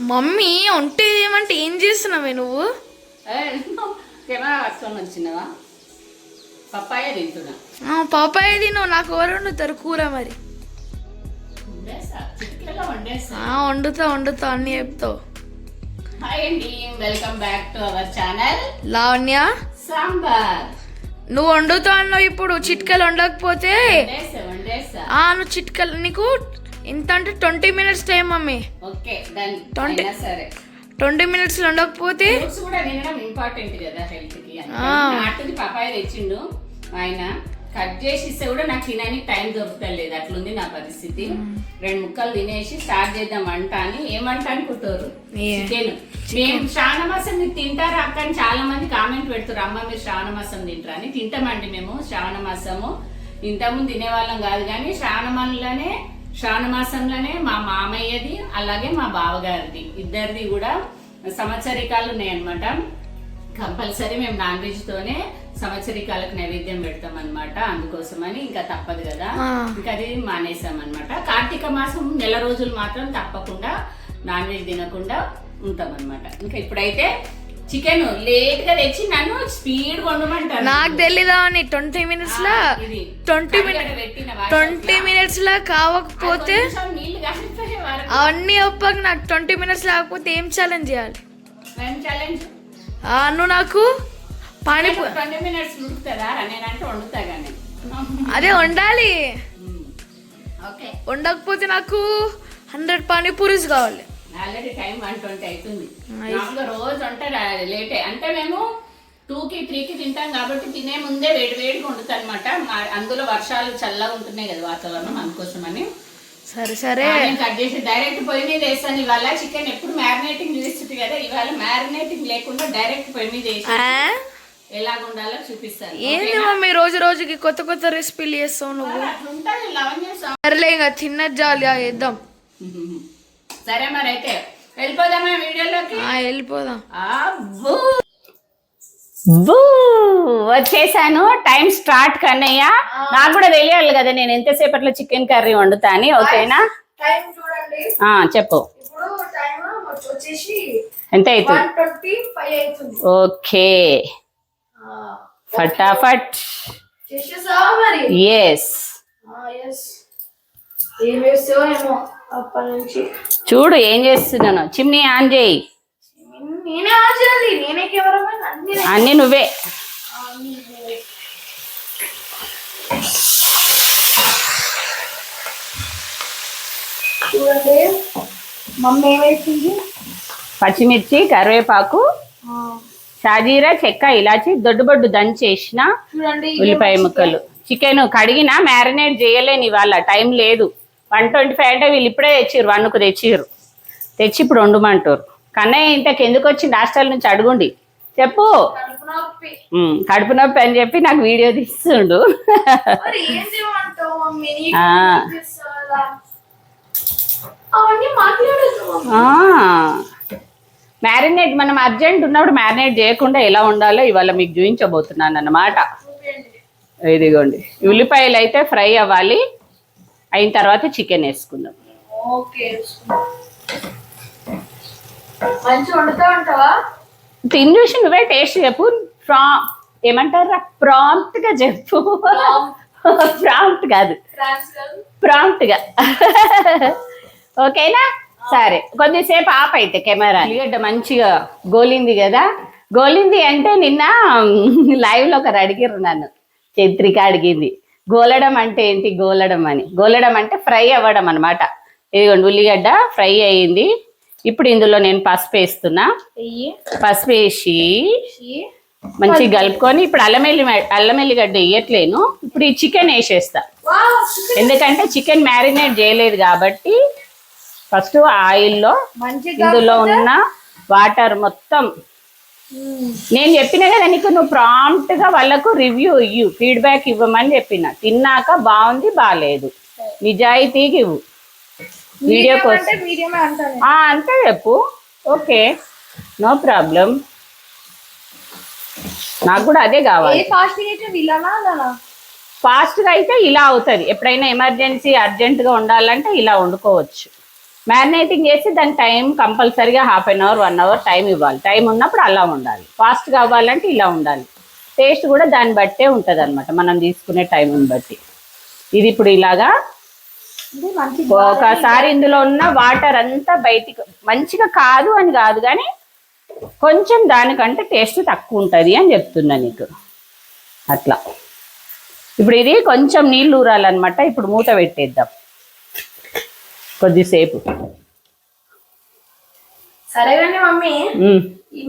Mummy ఒంటి ఏమంటే ఏం చేస్తున్నావే నువ్వు? కెమెరా పట్టుకొని వచ్చినవా పప్పాయ తింటున్నా. ఆ, పాపాయ తిను నాకు ఎవరు వండుతారు కూర మరి? వండుతా వండుతా అన్ని చెప్తావు. హాయ్ అండి welcome back to our channel. Lavanya? Sambar. నువ్వు వండుతా అన్నావు ఇప్పుడు చిట్కలు వండకపోతే? నువ్వు చిట్కలు నీకు ఎంత అంటే twenty minutes time mummy. Okay done. అయినా సరే. ట్వంటీ మినిట్స్ ఫ్రూట్స్ కూడా తినడం ఇంపార్టెంట్ కదా హెల్త్కి. నాటుది పపాయ తెచ్చిండు ఆయన. కట్ చేసి ఇస్తే కూడా నాకు తినడానికి టైం దొరుకుతలేదు అట్లుంది నా పరిస్థితి. రెండు ముక్కలు తినేసి స్టార్ట్ చేద్దాం వంట అని ఏమంట అనుకుంటారు. చికెన్. మేము శ్రావణ మాసం మీరు తింటారా అక్క అని చాలా మంది కామెంట్ పెడుతారు అమ్మ మీరు శ్రావణ మాసం తింటారా? అని తింటామండి మేము శ్రావణ మాసము. ఇంతకుముందు తినేవాళ్ళం కాదు కానీ శ్రావణ శ్రావణ మాసంలోనే మా మామయ్యది అలాగే మా బావగారిది. ఇద్దరిది కూడా సంవత్సరికాలు ఉన్నాయన్నమాట. కంపల్సరీ మేము నాన్ వెజ్ తోనే సంవత్సరికాలకు నైవేద్యం పెడతాం అనమాట అందుకోసమని ఇంకా తప్పదు కదా. ఇంకా అది మానేసాం అనమాట కార్తీక మాసం నెల రోజులు మాత్రం తప్పకుండా నాన్ వెజ్ తినకుండా ఉంటాం అనమాట ఇంకా ఇప్పుడైతే చికెన్. లేట్గా తెచ్చి నన్ను స్పీడ్ వండమంటారు నాకు తెలీదా అని ట్వంటీ మినిట్స్ లా ట్వంటీ వాటర్ ట్వంటీ మినిట్స్ లా కావకపోతే అవన్నీ ఒప్పక నాకు ట్వంటీ మినిట్స్ లేకపోతే ఏం ఛాలెంజ్ చేయాలి? నువ్వు నాకు పానీపూ ట్వంటీ మినిట్స్ ఉడుకుతుందా? నేనంటే వండుతా కానీ అదే వండాలి. ఓకే. వండకపోతే నాకు హండ్రెడ్ పానీపూరీస్ కావాలి. ఆల్రెడీ టైం వన్ ట్వంటీ అవుతుంది. మామూలుగా రోజు వంట లేటే అంటే మేము టూకి త్రీకి తింటాం కాబట్టి తినే ముందే వేడి వేడిగా వండుతా అనమాట అందులో వర్షాలు చల్లగా ఉంటున్నాయి కదా వాతావరణం అందుకోసమని. సరే సరే. కట్ చేసి డైరెక్ట్ పొయ్యి మీద వేస్తాను. ఇవాళ చికెన్ ఎప్పుడు మ్యారినేటింగ్ చూస్తుంది కదా ఇవాళ మ్యారినేటింగ్ లేకుండా డైరెక్ట్ పొయ్యి మీద వేసి ఆ? ఎలాగ ఉండాలో చూపిస్తాను. ఏంది మమ్మీ రోజు రోజుకి కొత్త కొత్త రెసిపీలు చేస్తావు నువ్వు? సరేలే ఇంకా తిన్నది జాలి ఆ, చేద్దాం సరే మరి అయితే వెళ్ళిపోదామా వీడియోలోకి? వెళ్ళిపోదాం. వచ్చేసాను. Time start Kannayya. నాకు కూడా తెలియాలి కదా నేను ఎంతసేపట్లో చికెన్ కర్రీ వండుతా అని ఓకేనా? టైం చూడండి. ఆ చెప్పు. ఎంత అవుతుంది. ఓకే. ఫటాఫట్. ఎస్ ఏం అప్పటి నుంచి. చూడు ఏం చేస్తున్నాను. చిమ్నీ ఆన్ చేయి. నేనే నేనే అన్ని నువ్వే. చూడండి. మమ్మీ పచ్చిమిర్చి కరివేపాకు షాజీరా చెక్క ఇలాచి దొడ్డుబొడ్డు దంచేసిన ఉల్లిపాయ ముక్కలు. చికెన్ కడిగిన మ్యారినేట్ చేయలేని ఇవాళ టైం లేదు. వన్ ట్వంటీ ఫైవ్ అంటే వీళ్ళు ఇప్పుడే తెచ్చిర్రు వన్కు తెచ్చిర్రు. తెచ్చి ఇప్పుడు వండమంటారు కన్నయ్య ఇంతకు ఎందుకు వచ్చింది హాస్టల్ నుంచి అడుగుండి. చెప్పు. కడుపు నొప్పి. అని చెప్పి నాకు వీడియో తీస్తుండు. మ్యారినేట్ మనం అర్జెంట్ ఉన్నప్పుడు మ్యారినేట్ చేయకుండా ఎలా ఉండాలో ఇవాళ మీకు చూపించబోతున్నాను అన్నమాట. ఇదిగోండి. ఉల్లిపాయలు అయితే ఫ్రై అవ్వాలి. అయిన తర్వాత చికెన్ వేసుకుందాం. తిని చూసి నువ్వే టేస్ట్ చెప్పు. ప్రా ఏమంటారా ప్రాంప్ట్గా చెప్పు. ప్రాంప్ట్. కాదు. ప్రాంప్ట్గా ఓకేనా? సరే. కొద్దిసేపు ఆప్ అయితే కెమెరా. ఉల్లిగడ్డ మంచిగా గోలింది కదా. గోలింది అంటే నిన్న లైవ్ లో ఒకరు అడిగిర్రు నన్ను. చంద్రిక అడిగింది. గోలడం అంటే ఏంటి? గోలడం అని. గోలడం అంటే ఫ్రై అవ్వడం అనమాట ఇదిగోండి ఉల్లిగడ్డ ఫ్రై అయ్యింది. ఇప్పుడు ఇందులో నేను పసుపు వేస్తున్నా. పసుపు వేసి మంచిగా కలుపుకొని ఇప్పుడు అల్లం వెల్లి అల్లం వెల్లిగడ్డ వేయట్లేను. ఇప్పుడు ఈ చికెన్ వేసేస్తా. ఎందుకంటే చికెన్ మ్యారినేట్ చేయలేదు కాబట్టి ఫస్ట్ ఆయిల్లో ఇందులో ఉన్న వాటర్ మొత్తం నేను చెప్పిన కదా నీకు నువ్వు ప్రాంప్ట్గా వాళ్ళకు రివ్యూ ఇవ్వు ఫీడ్బ్యాక్ ఇవ్వమని చెప్పిన. తిన్నాక బాగుంది బాగాలేదు నిజాయితీకి ఇవ్వు. వీడియో కోసం. అంతే చెప్పు. ఓకే. No problem. నాకు కూడా అదే కావాలి. ఫాస్ట్ అయితే గా అయితే ఇలా అవుతుంది. ఎప్పుడైనా ఎమర్జెన్సీ అర్జెంట్గా ఉండాలంటే ఇలా వండుకోవచ్చు. మ్యారినేటింగ్ చేసి దాని టైం కంపల్సరీగా half an hour one hour time ఇవ్వాలి. టైం ఉన్నప్పుడు అలా ఉండాలి. ఫాస్ట్గా అవ్వాలంటే ఇలా ఉండాలి. టేస్ట్ కూడా దాన్ని బట్టే ఉంటుంది అనమాట మనం తీసుకునే టైంని బట్టి. ఇది ఇప్పుడు ఇలాగా ఒకసారి ఇందులో ఉన్న వాటర్ అంతా బయటికి మంచిగా కాదు అని కాదు కానీ కొంచెం దానికంటే టేస్ట్ తక్కువ ఉంటుంది అని చెప్తున్నా నీకు. అట్లా. ఇప్పుడు ఇది కొంచెం నీళ్ళు ఊరాలన్నమాట. ఇప్పుడు మూత పెట్టేద్దాం. కొద్దిసేపు. మమ్మీ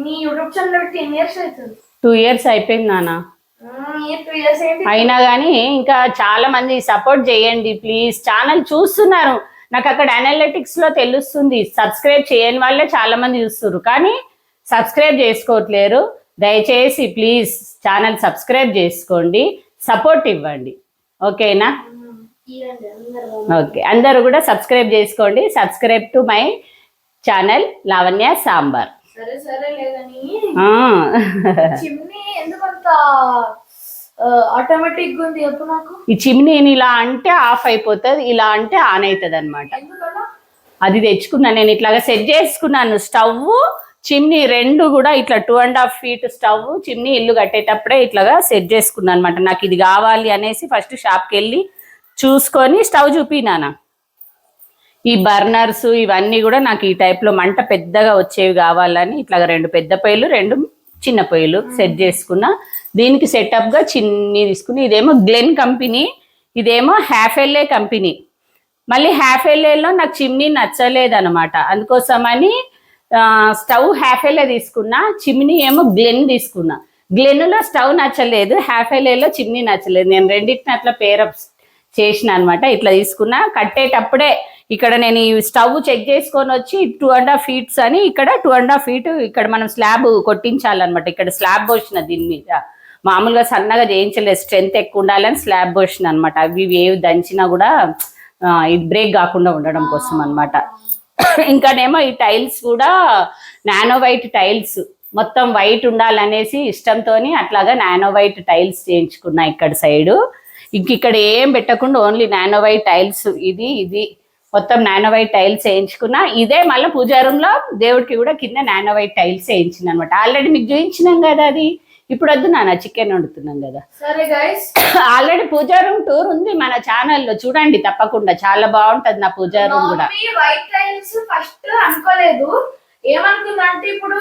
మీ యూట్యూబ్ ఛానల్ పెట్టి ఎన్ని ఇయర్స్ అవుతుంది? టూ ఇయర్స్ అయిపోయింది నాన్న. అయినా కానీ ఇంకా చాలా మంది సపోర్ట్ చేయండి ప్లీజ్ ఛానల్ చూస్తున్నారు. నాకు అక్కడ అనలిటిక్స్లో తెలుస్తుంది. సబ్స్క్రైబ్ చేయని వాళ్ళే చాలా మంది చూస్తున్నారు. కానీ సబ్స్క్రైబ్ చేసుకోవట్లేరు. దయచేసి ప్లీజ్ ఛానల్ సబ్స్క్రైబ్ చేసుకోండి. సపోర్ట్ ఇవ్వండి. ఓకేనా. ఓకే. అందరూ కూడా సబ్స్క్రైబ్ చేసుకోండి. Subscribe to my channel Lavanya Sambar. సరే సరే లేదని. చిమ్నీ ఎందుకంత ఆటోమేటిక్గా ఉంది చెప్పు నాకు. ఈ చిమ్నీని ఇలా అంటే ఆఫ్ అయిపోతుంది ఇలా అంటే ఆన్ అవుతుంది అనమాట అది తెచ్చుకున్నాను నేను ఇట్లాగా సెట్ చేసుకున్నాను. స్టవ్ చిమ్నీ రెండు కూడా ఇట్లా two and half feet stove chimney ఇల్లు కట్టేటప్పుడే ఇట్లాగా సెట్ చేసుకున్నాను అనమాట నాకు ఇది కావాలి అనేసి ఫస్ట్ షాప్కి వెళ్ళి చూసుకొని స్టవ్ చూపినానా ఈ బర్నర్స్ ఇవన్నీ కూడా నాకు ఈ టైప్లో మంట పెద్దగా వచ్చేవి కావాలని ఇట్లాగా రెండు పెద్ద పొయ్యిలు రెండు చిన్న పొయ్యిలు సెట్ చేసుకున్నా. దీనికి సెటప్గా చిన్ని తీసుకుని ఇదేమో గ్లెన్ కంపెనీ ఇదేమో హ్యాఫ్ ఎల్ఏ కంపెనీ మళ్ళీ హ్యాఫ్ ఎల్ఏలో నాకు చిమ్నీ నచ్చలేదు అనమాట అందుకోసమని స్టవ్ హ్యాఫ్ ఎల్ఏ తీసుకున్నా చిమ్నీ ఏమో గ్లెన్ తీసుకున్నా. గ్లెన్లో స్టవ్ నచ్చలేదు హ్యాఫ్ ఎల్ఏలో చిమ్నీ నచ్చలేదు. నేను రెండింటిని అట్లా పేరప్ చేసిన అనమాట ఇట్లా తీసుకున్నా. కట్టేటప్పుడే ఇక్కడ నేను ఈ స్టవ్ చెక్ చేసుకొని వచ్చి టూ అండ్ హాఫ్ ఫీట్స్ అని ఇక్కడ టూ అండ్ హాఫ్ ఫీట్ ఇక్కడ మనం స్లాబ్ కొట్టించాలన్నమాట. ఇక్కడ స్లాబ్ పోసిన దీని మీద. మామూలుగా సన్నగా చేయించలేదు. స్ట్రెంత్ ఎక్కువ ఉండాలని స్లాబ్ పోసిన అనమాట అవి ఏవి దంచినా కూడా ఇది బ్రేక్ కాకుండా ఉండడం కోసం అనమాట ఇంకానేమో ఈ టైల్స్ కూడా నానో వైట్ టైల్స్. మొత్తం వైట్ ఉండాలనేసి ఇష్టంతోని అట్లాగా నానో వైట్ టైల్స్ చేయించుకున్నా ఇక్కడ సైడు. ఇంక ఇక్కడ ఏం పెట్టకుండా ఓన్లీ నానో వైట్ టైల్స్ ఇది ఇది. మొత్తం నానో వైట్ టైల్స్ వేయించుకున్నా ఇదే మళ్ళీ పూజా రూమ్లో దేవుడికి కూడా కింద నానో వైట్ టైల్స్ వేయించిన అనమాట ఆల్రెడీ మీకు చూపించినాం కదా అది? ఇప్పుడు వద్దు నాన్న చికెన్ వండుతున్నాం కదా. సరే guys already puja room tour ఉంది మన ఛానల్లో చూడండి తప్పకుండా. చాలా బాగుంటది నా పూజా రూమ్ కూడా. వైట్ టైల్స్ ఫస్ట్ అనుకోలేదు. ఏమనుకుంది అంటే ఇప్పుడు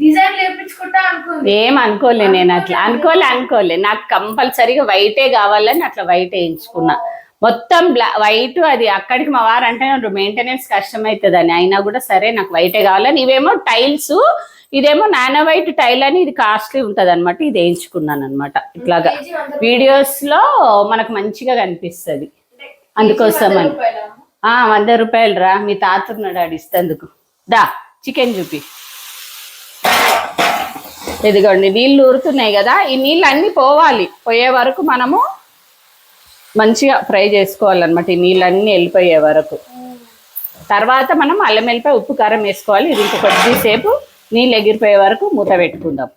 డిజైన్ లేపించుకుంటా అనుకుంది. ఏం అనుకోలే నేను అట్లా. అనుకోలే అనుకోలే. నాకు కంపల్సరీగా వైటే కావాలని అట్లా వైట్ వేయించుకున్నా. మొత్తం బ్లా వైట్ అది అక్కడికి మా వారు అంటే మెయింటెనెన్స్ కష్టం అవుతుందని అయినా కూడా సరే నాకు వైటే కావాలని. ఇవేమో టైల్స్ ఇదేమో నానో వైట్ టైల్ అని ఇది కాస్ట్లీ ఉంటది అనమాట ఇది వేయించుకున్నాను అనమాట ఇట్లాగా వీడియోస్లో మనకు మంచిగా కనిపిస్తుంది. అందుకోసం అని వంద రూపాయలు? రా. మీ తాత ఉన్నాడు ఆడు ఇస్తందుకు. దా. చికెన్ చూపి. ఇదిగోండి నీళ్ళు ఊరుతున్నాయి కదా ఈ నీళ్ళు అన్ని పోవాలి. పోయే వరకు మనము మంచిగా ఫ్రై చేసుకోవాలన్నమాట ఈ నీళ్ళన్నీ వెళ్ళిపోయే వరకు. తర్వాత మనం అల్లం వెల్లిపాయ ఉప్పు కారం వేసుకోవాలి. ఇది ఇంక కొద్దిసేపు నీళ్ళు ఎగిరిపోయే వరకు మూత పెట్టుకుందాం.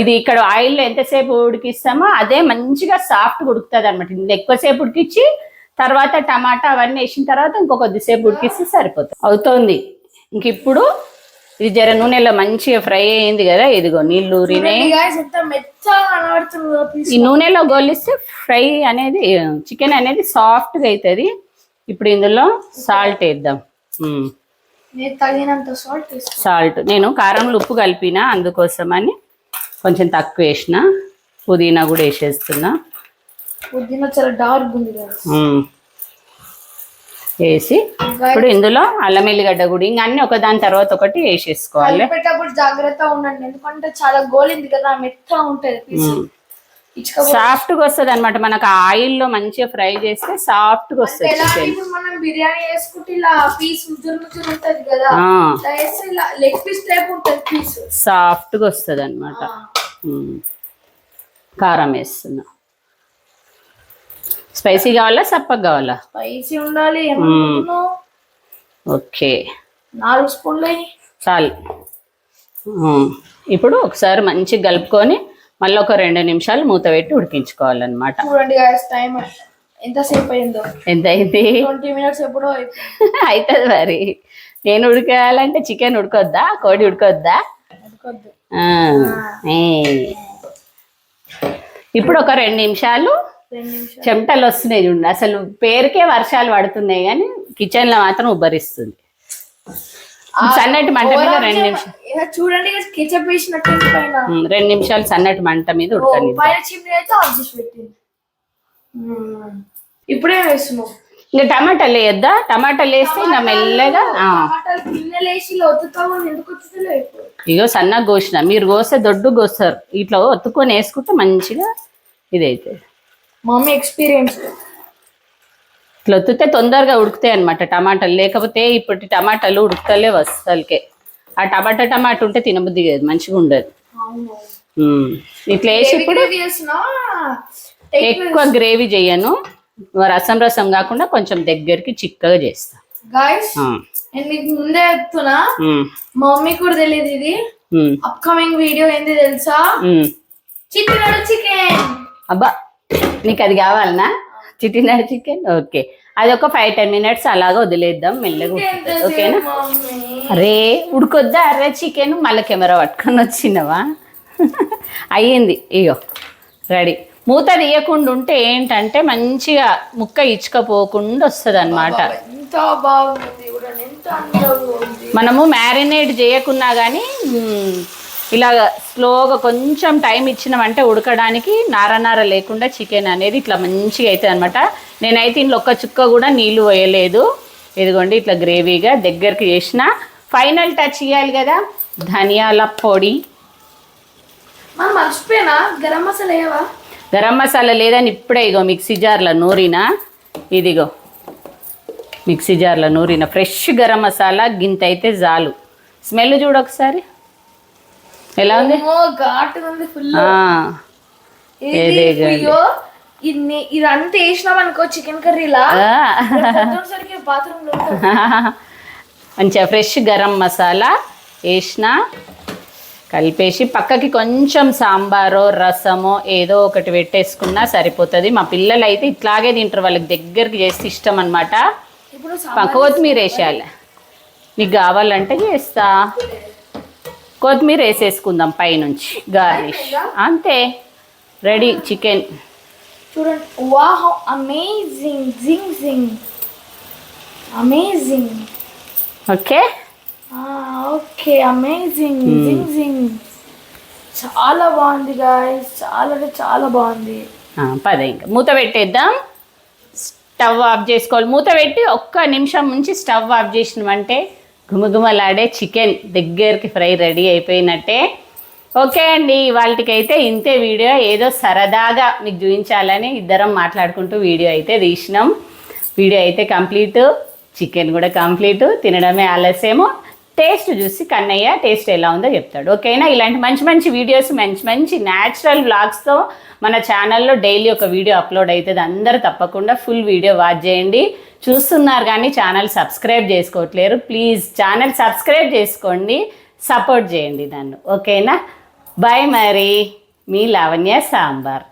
ఇదే ఇక్కడ ఆయిల్ ఎంతసేపు ఉడికిస్తామో అదే మంచిగా సాఫ్ట్ ఉడుకుతుంది అనమాట ఇది ఎక్కువసేపు ఉడికిచ్చి తర్వాత టమాటా అవన్నీ వేసిన తర్వాత ఇంకో కొద్దిసేపు ఉడికిస్తే సరిపోతుంది. అవుతోంది. ఇంక ఇప్పుడు ఇది జర నూనెలో మంచిగా ఫ్రై అయింది కదా ఇదిగో నీళ్ళు ఈ నూనెలో గోలిస్తే ఫ్రై అనేది చికెన్ అనేది సాఫ్ట్గా అవుతుంది ఇప్పుడు ఇందులో సాల్ట్ వేద్దాం. తగినంత సాల్ట్ సాల్ట్. నేను కారంలో ఉప్పు కలిపిన అందుకోసమని కొంచెం తక్కువ వేసిన. పుదీనా కూడా వేసేస్తున్నా. పుదీనా చాలా డార్క్ ఉంది. వేసి ఇప్పుడు ఇందులో అల్లం ఎల్లిగడ్డ కూడా ఇంక అన్ని ఒకదాని తర్వాత ఒకటి వేసేసుకోవాలి. కలిపేటప్పుడు జాగ్రత్తగా ఉండండి ఎందుకంటే చాలా గోలింది కదా మెత్తగా ఉంటది ఇచ్చుక సాఫ్ట్గా వస్తుంది అనమాట మనకు ఆయిల్లో మంచిగా ఫ్రై చేస్తే వస్తుంది అంటే చికెన్ ఇప్పుడు మనం బిర్యానీ వేసుకుంటే ఇలా పీస్ ఉంటది కదా లెగ్ పీస్ టైప్ ఉంటది పీస్. సాఫ్ట్గా వస్తుంది అనమాట కారం వేస్తున్నా. స్పైసీ కావాలా సప్పగా కావాలా? స్పైసీ ఉండాలి. ఓకే. నాలుగు స్పూన్లు. చాలు. ఇప్పుడు ఒకసారి మంచిగా కలుపుకొని మళ్ళీ ఒక రెండు నిమిషాలు మూత పెట్టి ఉడికించుకోవాలన్నమాట. చూడండి టైం ఎంతసేపు అయిందో. ఎంత అయింది? ట్వంటీ మినిట్స్ ఎప్పుడో. అవుతుంది మరి. నేను ఉడకాలంటే చికెన్ ఉడకొద్దా? కోడి ఉడకొద్దా. ఇప్పుడు ఒక రెండు నిమిషాలు చెమటలు వస్తున్నాయి చూడండి. అసలు పేరుకే వర్షాలు పడుతున్నాయి కానీ కిచెన్లో మాత్రం ఉబ్బరిస్తుంది. సన్నటి మంట మీద రెండు నిమిషాలు. చూడండి ఉమ్, రెండు నిమిషాలు సన్నటి మంట మీద మ్మ్. ఇప్పుడే వేస్తున్నావు ఇంకా టమాటాలు వేయద్దా? టమాటాలు వేస్తే ఇంకా మెల్లగా ఇగో సన్నగా కోసిన. మీరు కోస్తే దొడ్డు కోస్తారు. ఇట్లా ఒత్తుకొని వేసుకుంటే మంచిగా ఇదైతే మమ్మీ ఎక్స్పీరియన్స్. ఇట్లా తొందరగా ఉడుకుతాయి అనమాట టమాటాలు. లేకపోతే ఇప్పటి టమాటాలు ఉడుకుతలే అసలుకే ఆ టమాటా టమాటా ఉంటే తినబుద్ధి కాదు మంచిగా ఉండదు. ఇట్లా వేసి ఇప్పుడు ఎక్కువ గ్రేవీ చేయను. రసం రసం కాకుండా కొంచెం దగ్గరికి చిక్కగా చేస్తా. నీకు ముందే చెప్తున్నా. మా మమ్మీ కూడా తెలియదు ఇది. అప్కమింగ్ వీడియో ఏంది తెలుసా? చికెన్. అబ్బా నీకు అది కావాలనా? చిటినాడు చికెన్? ఓకే. అది ఒక ఫైవ్ టెన్ మినిట్స్ అలాగా వదిలేద్దాం మెల్లగా. ఓకేనా? అరే ఉడుకొద్దా? అరే చికెన్. మళ్ళీ కెమెరా పట్టుకొని వచ్చినవా? అయ్యింది. ఇగో రెడీ. మూత తీయకుండా ఉంటే ఏంటంటే మంచిగా ముక్క ఇచ్చుకపోకుండా వస్తుంది అనమాట మనము మ్యారినేట్ చేయకున్నా కానీ ఇలా స్లోగా కొంచెం టైం ఇచ్చినామంటే ఉడకడానికి నార నార లేకుండా చికెన్ అనేది ఇట్లా మంచిగా అవుతుంది అనమాట నేనైతే ఇంట్లో ఒక్క చుక్క కూడా నీళ్ళు వేయలేదు ఇదిగోండి ఇట్లా గ్రేవీగా దగ్గరికి చేసిన. ఫైనల్ టచ్ ఇవ్వాలి కదా ధనియాల పొడి. మర్చిపోయినా గరం మసాలా ఏవా గరం మసాలా లేదని ఇప్పుడే ఇగో మిక్సీ జార్లో నూరిన. ఇదిగో మిక్సీ జార్లో నూరిన ఫ్రెష్ గరం మసాలా గింత అయితే చాలు. స్మెల్ చూడు ఒకసారి. ఎలా ఉంది? ఇదంతా వేసినాం అనుకో చికెన్ కర్రీలా. మంచిగా ఫ్రెష్ గరం మసాలా వేసిన కలిపేసి పక్కకి కొంచెం సాంబారో రసమో ఏదో ఒకటి పెట్టేసుకున్నా సరిపోతుంది. మా పిల్లలు అయితే ఇట్లాగే తింటారు వాళ్ళకి దగ్గరికి చేస్తే ఇష్టం అనమాట ఇప్పుడు కొత్తిమీర వేసేయాలి. నీకు కావాలంటే చేస్తా. కొత్తిమీర వేసేసుకుందాం పైనుంచి. గార్నిష్ అంతే. రెడీ చికెన్ చూడండి. వాహ్ అమేజింగ్ జింగ్ జింగ్ అమేజింగ్ ఓకే? ఓకే అమేజింగ్ జింగ్ జింగ్ చాలా బాగుంది గాయస్ చాలా అంటే చాలా బాగుంది. పద ఇంకా. మూత పెట్టేద్దాం. స్టవ్ ఆఫ్ చేసుకోవాలి. మూత పెట్టి ఒక్క నిమిషం నుంచి స్టవ్ ఆఫ్ చేసినామంటే గుమగుమలాడే చికెన్ దగ్గరికి ఫ్రై రెడీ అయిపోయినట్టే. ఓకే అండి వాళ్ళకైతే ఇంతే వీడియో. ఏదో సరదాగా మీకు చూపించాలని ఇద్దరం మాట్లాడుకుంటూ వీడియో అయితే తీసినాం. వీడియో అయితే కంప్లీట్ చికెన్ కూడా కంప్లీట్. తినడమే ఆలస్యము. టేస్ట్ చూసి కన్నయ్య టేస్ట్ ఎలా ఉందో చెప్తాడు. ఓకేనా? ఇలాంటి మంచి మంచి వీడియోస్ మంచి మంచి న్యాచురల్ వ్లాగ్స్తో మన ఛానల్లో డైలీ ఒక వీడియో అప్లోడ్ అవుతుంది. అందరూ తప్పకుండా ఫుల్ వీడియో వాచ్ చేయండి. చూస్తున్నారు కానీ ఛానల్ సబ్స్క్రైబ్ చేసుకోవట్లేరు. ప్లీజ్ ఛానల్ సబ్స్క్రైబ్ చేసుకోండి. సపోర్ట్ చేయండి నన్ను. ఓకేనా? బాయ్ మరి మీ లావణ్య సాంబార్.